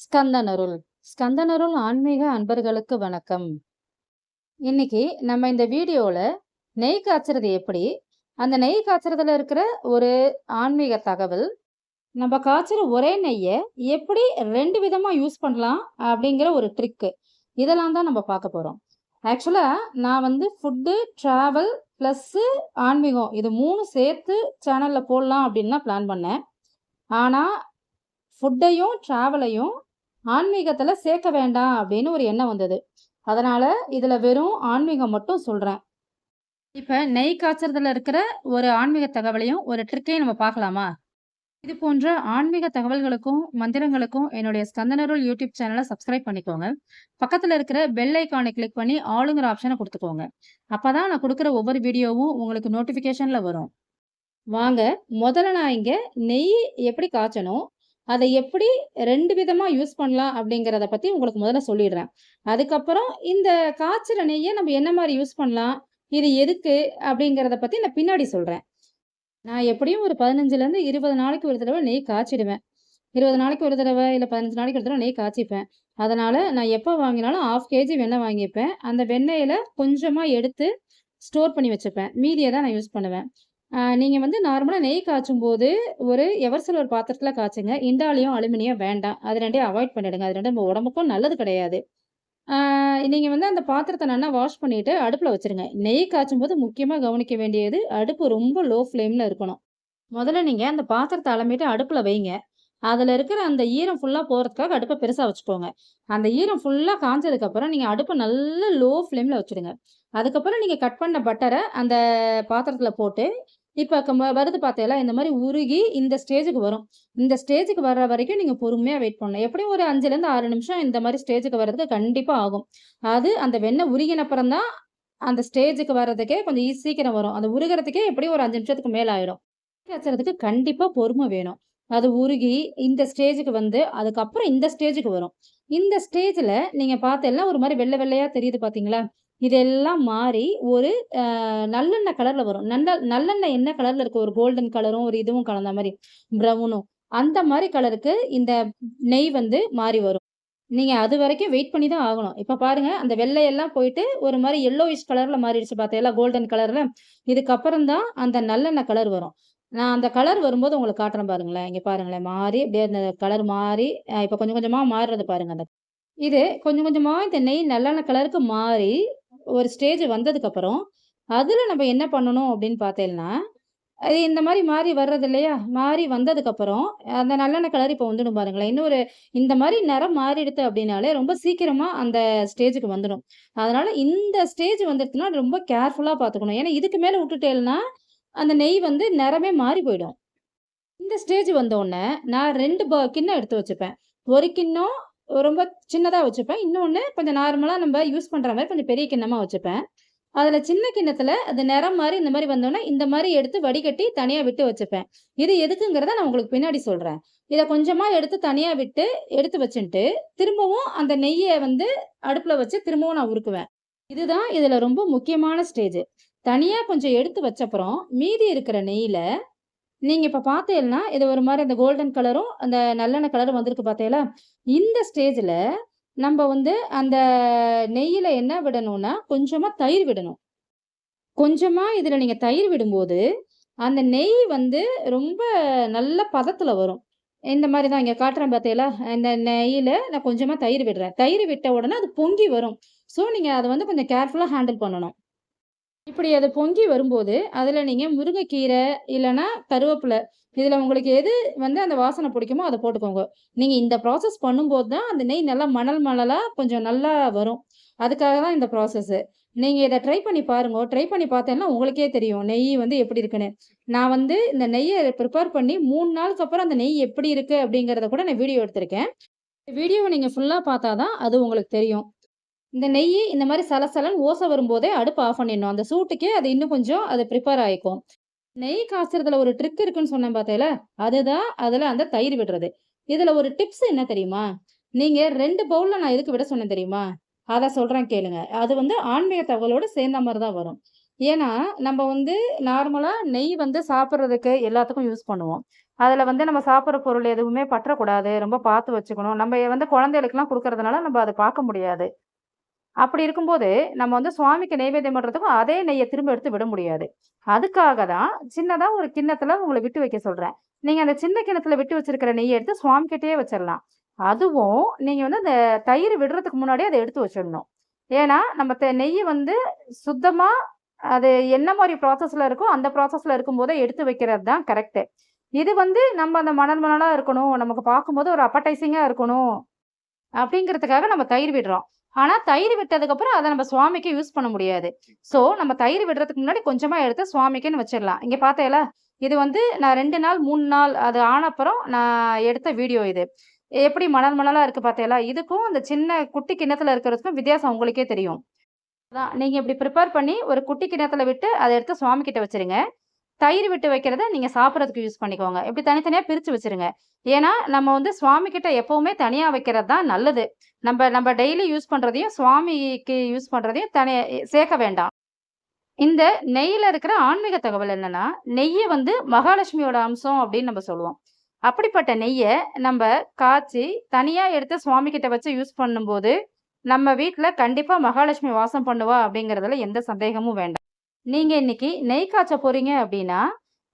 ஸ்கந்தனருள். ஸ்கந்தனருள் ஆன்மீக அன்பர்களுக்கு வணக்கம். இன்னைக்கு நம்ம இந்த வீடியோவில் நெய் காய்ச்சறது எப்படி? அந்த நெய் காய்ச்சறதுல இருக்கிற ஒரு ஆன்மீக தகவல் நம்ம காய்ச்சற ஒரே நெய்யை எப்படி ரெண்டு விதமாக யூஸ் பண்ணலாம் அப்படிங்கிற ஒரு ட்ரிக்கு. இதெல்லாம் தான் நம்ம பார்க்க போகிறோம் ஆக்சுவலாக நான் வந்து ஃபுட்டு ட்ராவல் ப்ளஸ்ஸு ஆன்மீகம் இது மூணு சேர்த்து சேனலில் போடலாம் அப்படின்னு தான் பிளான் பண்ணேன். ஆனால் ஃபுட்டையும் ட்ராவலையும் ஆன்மீகத்தில் சேர்க்க வேண்டாம் அப்படின்னு ஒரு எண்ணம் வந்தது. அதனால் இதில் வெறும் ஆன்மீகம் மட்டும் சொல்கிறேன் இப்போ நெய் காய்ச்சறதுல இருக்கிற ஒரு ஆன்மீக தகவலையும் ஒரு ட்ரிக்கையும் நம்ம பார்க்கலாமா? இது போன்ற ஆன்மீக தகவல்களுக்கும் மந்திரங்களுக்கும் என்னுடைய ஸ்கந்தனருள் யூடியூப் சேனலை சப்ஸ்கிரைப் பண்ணிக்கோங்க. பக்கத்தில் இருக்கிற பெல் ஐக்கானை கிளிக் பண்ணி ஆளுங்கிற ஆப்ஷனை கொடுத்துக்கோங்க. அப்போ தான் நான் கொடுக்குற ஒவ்வொரு வீடியோவும் உங்களுக்கு நோட்டிஃபிகேஷனில் வரும். வாங்க முதல்ல நான் இங்கே நெய் எப்படி காய்ச்சணும் அதை எப்படி ரெண்டு விதமாக யூஸ் பண்ணலாம் அப்படிங்கிறத பற்றி உங்களுக்கு முதல்ல சொல்லிடுறேன். அதுக்கப்புறம் இந்த காய்ச்சிற நெய்யை நம்ம என்ன மாதிரி யூஸ் பண்ணலாம் இது எதுக்கு அப்படிங்கிறத பற்றி நான் பின்னாடி சொல்கிறேன் நான் எப்படியும் ஒரு பதினஞ்சுலேருந்து இருபது நாளைக்கு ஒரு தடவை நெய் காய்ச்சிடுவேன். இருபது நாளைக்கு ஒரு தடவை இல்லை பதினஞ்சு நாளைக்கு ஒரு தடவை நெய் காய்ச்சிப்பேன். அதனால் நான் எப்போ வாங்கினாலும் ஆஃப் கேஜி வெண்ணெய் வாங்கிப்பேன். அந்த வெண்ணெயில் கொஞ்சமாக எடுத்து ஸ்டோர் பண்ணி வச்சுப்பேன். மீதியை தான் நான் யூஸ் பண்ணுவேன். நீங்கள் வந்து நார்மலாக நெய் காய்ச்சும் போது ஒரு எவர்சில் ஒரு பாத்திரத்தில் காய்ச்சுங்க. இண்டாலியம் அலுமினியம் வேண்டாம். அது ரெண்டையும் அவாய்ட் பண்ணிவிடுங்க அது ரெண்டும் நம்ம உடம்புக்கும் நல்லது கிடையாது. நீங்கள் வந்து அந்த பாத்திரத்தை நல்லா வாஷ் பண்ணிவிட்டு அடுப்பில் வச்சுருங்க. நெய் காய்ச்சும் போது முக்கியமாக கவனிக்க வேண்டியது அடுப்பு ரொம்ப லோ ஃப்ளேமில் இருக்கணும். முதல்ல நீங்கள் அந்த பாத்திரத்தை அலம்பிட்டு அடுப்பில் வைங்க. அதில் இருக்கிற அந்த ஈரம் ஃபுல்லாக போகிறதுக்காக அடுப்பை பெருசாக வச்சுக்கோங்க. அந்த ஈரம் ஃபுல்லாக காஞ்சதுக்கப்புறம் நீங்கள் அடுப்பை நல்ல லோ ஃப்ளேமில் வச்சுடுங்க. அதுக்கப்புறம் நீங்கள் கட் பண்ண பட்டரை அந்த பாத்திரத்தில் போட்டு இப்போ வருது பார்த்தேல இந்த மாதிரி உருகி இந்த ஸ்டேஜுக்கு வரும். இந்த ஸ்டேஜுக்கு வர்ற வரைக்கும் நீங்கள் பொறுமையாக வெயிட் பண்ணணும். எப்படியும் ஒரு அஞ்சுலேருந்து ஆறு நிமிஷம் இந்த மாதிரி ஸ்டேஜுக்கு வர்றதுக்கு கண்டிப்பாக ஆகும். அது அந்த வெண்ணெய் உருகினப்புறம் தான் அந்த ஸ்டேஜுக்கு வர்றதுக்கே கொஞ்சம் ஈ சீக்கிரம் வரும். அந்த உருகிறதுக்கே எப்படியும் ஒரு அஞ்சு நிமிஷத்துக்கு மேலே ஆயிடும். வச்சுறதுக்கு கண்டிப்பாக பொறுமை வேணும். அது உருகி இந்த ஸ்டேஜுக்கு வந்து அதுக்கப்புறம் இந்த ஸ்டேஜுக்கு வரும். இந்த ஸ்டேஜில் நீங்கள் பார்த்தெல்லாம் ஒரு மாதிரி வெள்ளை வெள்ளையாக தெரியுது பார்த்தீங்களா இதெல்லாம் மாறி ஒரு நல்லெண்ணெய் கலரில் வரும். நல்ல நல்லெண்ணெய் என்ன கலரில் இருக்குது ஒரு கோல்டன் கலரும் ஒரு இதுவும் கலந்த மாதிரி ப்ரௌனும் அந்த மாதிரி கலருக்கு இந்த நெய் வந்து மாறி வரும். நீங்கள் அது வரைக்கும் வெயிட் பண்ணி தான் ஆகணும். இப்போ பாருங்கள் அந்த வெள்ளையெல்லாம் போயிட்டு ஒரு மாதிரி எல்லோயிஷ் கலரில் மாறிடுச்சு பார்த்தீங்களா கோல்டன் கலரில் இதுக்கப்புறம் தான் அந்த நல்லெண்ணெய் கலர் வரும். நான் அந்த கலர் வரும்போது உங்களுக்கு காட்டுறேன் பாருங்களேன். இங்கே பாருங்களேன் மாறி அப்படியே அந்த கலர் மாறி இப்போ கொஞ்சம் கொஞ்சமாக மாறுறது பாருங்கள் அந்த இது கொஞ்சம் கொஞ்சமாக இந்த நெய் நல்லெண்ணெய் கலருக்கு மாறி ஒரு ஸ்டேஜ் வந்ததுக்கப்புறம் அதில் நம்ம என்ன பண்ணணும் அப்படின்னு பார்த்தேன்னா அது இந்த மாதிரி மாறி வர்றது இல்லையா? மாறி வந்ததுக்கப்புறம் அந்த நல்லெண்ணெய் கலர் இப்போ வந்துடும் பாருங்களேன். இன்னொரு இந்த மாதிரி நிறம் மாறிடுது அப்படின்னாலே ரொம்ப சீக்கிரமாக அந்த ஸ்டேஜுக்கு வந்துடும். அதனால் இந்த ஸ்டேஜ் வந்துடுச்சுன்னா ரொம்ப கேர்ஃபுல்லாக பார்த்துக்கணும். ஏன்னா இதுக்கு மேலே விட்டுட்டேன்னா அந்த நெய் வந்து நிறமே மாறி போயிடும். இந்த ஸ்டேஜ் வந்தோடனே நான் ரெண்டு ப கிண்ணம் எடுத்து வச்சுப்பேன். ஒரு கிண்ணம் ரொம்ப சின்னதாக வச்சுப்பேன். இன்னொன்று கொஞ்சம் நார்மலாக நம்ம யூஸ் பண்ணுற மாதிரி கொஞ்சம் பெரிய கிண்ணமாக வச்சுப்பேன். அதில் சின்ன கிண்ணத்தில் அது நிறம் மாதிரி இந்த மாதிரி வந்தோன்னே இந்த மாதிரி எடுத்து வடிகட்டி தனியாக விட்டு வச்சுப்பேன். இது எதுக்குங்கிறத நான் உங்களுக்கு பின்னாடி சொல்கிறேன் இதை கொஞ்சமாக எடுத்து தனியாக விட்டு எடுத்து வச்சுட்டு திரும்பவும் அந்த நெய்யை வந்து அடுப்பில் வச்சு திரும்பவும் நான் உருக்குவேன். இதுதான் இதில் ரொம்ப முக்கியமான ஸ்டேஜ். தனியாக கொஞ்சம் எடுத்து வச்சப்புறம் மீதி இருக்கிற நெய்யில் நீங்கள் இப்போ பார்த்தீங்கன்னா இது ஒரு மாதிரி அந்த கோல்டன் கலரும் அந்த நல்லெண்ணெய் கலரும் வந்திருக்கு பார்த்தீங்களா இந்த ஸ்டேஜில் நம்ம வந்து அந்த நெய்யில் என்ன விடணும்னா கொஞ்சமாக தயிர் விடணும். கொஞ்சமாக இதில் நீங்கள் தயிர் விடும்போது அந்த நெய் வந்து ரொம்ப நல்ல பதத்தில் வரும். இந்த மாதிரி தான் இங்கே காட்டுறேன் பார்த்தீங்களா இந்த நெய்யில் நான் கொஞ்சமாக தயிர் விடுறேன். தயிர் விட்ட உடனே அது பொங்கி வரும். ஸோ நீங்கள் அதை வந்து கொஞ்சம் கேர்ஃபுல்லாக ஹேண்டில் பண்ணணும். இப்படி அது பொங்கி வரும்போது அதில் நீங்கள் முருங்கைக்கீரை இல்லைன்னா கருவேப்பிலை இதில் உங்களுக்கு எது வந்து அந்த வாசனை பிடிக்குமோ அதை போட்டுக்கோங்க. நீங்கள் இந்த ப்ராசஸ் பண்ணும்போது தான் அந்த நெய் நல்லா மணல் மணலாக கொஞ்சம் நல்லா வரும். அதுக்காக தான் இந்த ப்ராசஸ்ஸு நீங்கள் இதை ட்ரை பண்ணி பாருங்க. ட்ரை பண்ணி பார்த்தேன்னா உங்களுக்கே தெரியும் நெய் வந்து எப்படி இருக்குன்னு. நான் வந்து இந்த நெய்யை ப்ரிப்பேர் பண்ணி மூணு நாளுக்கு அப்புறம் அந்த நெய் எப்படி இருக்குது அப்படிங்கிறத கூட நான் வீடியோ எடுத்திருக்கேன். வீடியோவை நீங்கள் ஃபுல்லாக பார்த்தா தான் அது உங்களுக்கு தெரியும். இந்த நெய் இந்த மாதிரி சலசலன் ஓசை வரும்போதே அடுப்பு ஆஃப் பண்ணிடணும். அந்த சூட்டுக்கே அது இன்னும் கொஞ்சம் அது ப்ரிப்பேர் ஆகிக்கும் நெய் காய்ச்சறதுல ஒரு ட்ரிக் இருக்குன்னு சொன்னேன் பார்த்தேல அதுதான் அதில் அந்த தயிர் விடுறது. இதில் ஒரு டிப்ஸ் என்ன தெரியுமா? நீங்கள் ரெண்டு பவுலில் நான் எதுக்கு விட சொன்னேன் தெரியுமா? அதை சொல்கிறேன் கேளுங்க. அது வந்து ஆன்மீக தகவலோடு சேர்ந்த மாதிரி தான் வரும். ஏன்னா நம்ம வந்து நார்மலாக நெய் வந்து சாப்பிட்றதுக்கு எல்லாத்துக்கும் யூஸ் பண்ணுவோம். அதில் வந்து நம்ம சாப்பிட்ற பொருள் எதுவுமே பற்றக்கூடாது. ரொம்ப பார்த்து வச்சுக்கணும். நம்ம வந்து குழந்தைகளுக்குலாம் கொடுக்கறதுனால நம்ம அதை பார்க்க முடியாது. அப்படி இருக்கும்போது நம்ம வந்து சுவாமிக்கு நைவேத்தியம் பண்ணுறதுக்கும் அதே நெய்யை திரும்ப எடுத்து விட முடியாது. அதுக்காக தான் சின்னதாக ஒரு கிண்ணத்தில் உங்களை விட்டு வைக்க சொல்கிறேன் நீங்கள் அந்த சின்ன கிண்ணத்தில் விட்டு வச்சிருக்கிற நெய்யை எடுத்து சுவாமிக்கிட்டே வச்சிடலாம். அதுவும் நீங்கள் வந்து அந்த தயிர் விடுறதுக்கு முன்னாடியே அதை எடுத்து வச்சிடணும். ஏன்னா நம்ம நெய் வந்து சுத்தமாக அது என்ன மாதிரி ப்ராசஸில் இருக்கோ அந்த ப்ராசஸில் இருக்கும்போதே எடுத்து வைக்கிறது தான் கரெக்டு இது வந்து நம்ம அந்த மணல் மணலாக இருக்கணும் நமக்கு பார்க்கும்போது ஒரு அப்படைசிங்காக இருக்கணும் அப்படிங்கிறதுக்காக நம்ம தயிர் விடுறோம். ஆனால் தயிர் விட்டதுக்கப்புறம் அதை நம்ம சுவாமிக்கு யூஸ் பண்ண முடியாது. ஸோ நம்ம தயிர் விடுறதுக்கு முன்னாடி கொஞ்சமாக எடுத்து சுவாமிக்குன்னு வச்சிடலாம். இங்கே பார்த்தேல இது வந்து நான் ரெண்டு நாள் மூணு நாள் அது ஆனப்புறம் நான் எடுத்த வீடியோ இது. எப்படி மணல் மணலாக இருக்குது பார்த்தேலா இதுக்கும் அந்த சின்ன குட்டி கிண்ணத்தில் இருக்கிறதுக்கும் வித்தியாசம் உங்களுக்கே தெரியும். அதான் நீங்கள் இப்படி ப்ரிப்பேர் பண்ணி ஒரு குட்டி கிண்ணத்தில் விட்டு அதை எடுத்து சுவாமி கிட்ட வச்சிருங்க. தயிர் விட்டு வைக்கிறத நீங்கள் சாப்பிட்றதுக்கு யூஸ் பண்ணிக்கோங்க. இப்படி தனித்தனியாக பிரித்து வச்சிருங்க. ஏன்னா நம்ம வந்து சுவாமி கிட்ட எப்போவுமே தனியாக வைக்கிறது தான் நல்லது. நம்ம நம்ம டெய்லி யூஸ் பண்ணுறதையும் சுவாமிக்கு யூஸ் பண்ணுறதையும் தனி சேர்க்க வேண்டாம். இந்த நெய்யில் இருக்கிற ஆன்மீக தகவல் என்னன்னா நெய்யை வந்து மகாலட்சுமியோட அம்சம் அப்படின்னு நம்ம சொல்லுவோம். அப்படிப்பட்ட நெய்யை நம்ம காய்ச்சி தனியாக எடுத்து சுவாமி கிட்ட வச்சு யூஸ் பண்ணும்போது நம்ம வீட்டில் கண்டிப்பாக மகாலட்சுமி வாசம் பண்ணுவா அப்படிங்கிறதுல எந்த சந்தேகமும் வேண்டாம். நீங்கள் இன்னைக்கு நெய் காய்ச்ச போறீங்க அப்படின்னா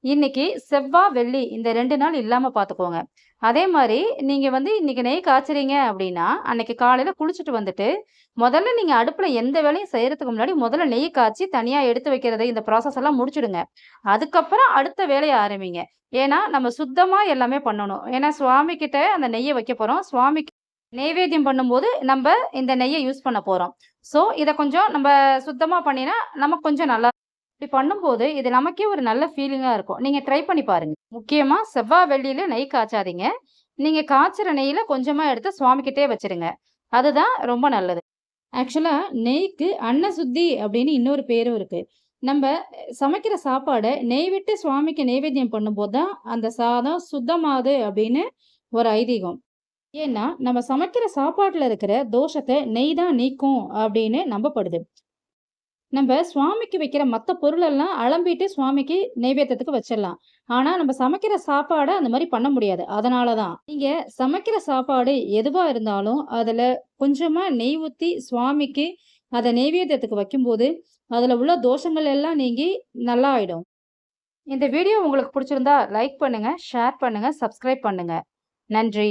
இன்னைக்கு செவ்வாய் வெள்ளி இந்த ரெண்டு நாள் இல்லாமல் பார்த்துக்கோங்க அதே மாதிரி நீங்கள் வந்து இன்னைக்கு நெய் காய்ச்சுறீங்க அப்படின்னா அன்னைக்கு காலையில் குளிச்சுட்டு வந்துட்டு முதல்ல நீங்கள் அடுப்பில் எந்த வேலையும் செய்கிறதுக்கு முன்னாடி முதல்ல நெய் காய்ச்சி தனியாக எடுத்து வைக்கிறது இந்த ப்ராசஸ் எல்லாம் முடிச்சிடுங்க. அதுக்கப்புறம் அடுத்த வேலையை ஆரம்பிங்க. ஏன்னா நம்ம சுத்தமாக எல்லாமே பண்ணணும். ஏன்னா சுவாமிக்கிட்ட அந்த நெய்யை வைக்க போகிறோம் சுவாமிக்கு நெய்வேத்தியம் பண்ணும்போது நம்ம இந்த நெய்யை யூஸ் பண்ண போகிறோம் ஸோ இதை கொஞ்சம் நம்ம சுத்தமாக பண்ணினா நமக்கு கொஞ்சம் நல்லா இப்படி பண்ணும்போது இது நமக்கே ஒரு நல்ல ஃபீலிங்காக இருக்கும். நீங்கள் ட்ரை பண்ணி பாருங்கள் முக்கியமாக செவ்வாய் வெள்ளியில் நெய் காய்ச்சாதீங்க. நீங்கள் காய்ச்சிற நெய்யில் கொஞ்சமாக எடுத்து சுவாமிக்கிட்டே வச்சிருங்க. அதுதான் ரொம்ப நல்லது. ஆக்சுவலாக நெய்க்கு அன்ன சுத்தி அப்படின்னு இன்னொரு பேரும் இருக்குது நம்ம சமைக்கிற சாப்பாடை நெய் விட்டு சுவாமிக்கு நெய்வேத்தியம் பண்ணும்போது தான் அந்த சாதம் சுத்தமாகுது அப்படின்னு ஒரு ஐதீகம். ஏன்னா நம்ம சமைக்கிற சாப்பாட்டில் இருக்கிற தோஷத்தை நெய் தான் நீக்கும் அப்படின்னு நம்பப்படுது. நம்ம சுவாமிக்கு வைக்கிற மற்ற பொருளெல்லாம் அலம்பிட்டு சுவாமிக்கு நெய்வேத்தத்துக்கு வச்சிடலாம். ஆனால் நம்ம சமைக்கிற சாப்பாடை அந்த மாதிரி பண்ண முடியாது. அதனால தான். நீங்கள் சமைக்கிற சாப்பாடு எதுவாக இருந்தாலும் அதில் கொஞ்சமாக நெய் ஊற்றி சுவாமிக்கு அதை நெய்வேத்தியத்துக்கு வைக்கும்போது அதில் உள்ள தோஷங்கள் எல்லாம் நீங்கி நல்லா ஆயிடும். இந்த வீடியோ உங்களுக்கு பிடிச்சிருந்தா லைக் பண்ணுங்கள் ஷேர் பண்ணுங்கள் சப்ஸ்கிரைப் பண்ணுங்கள் நன்றி.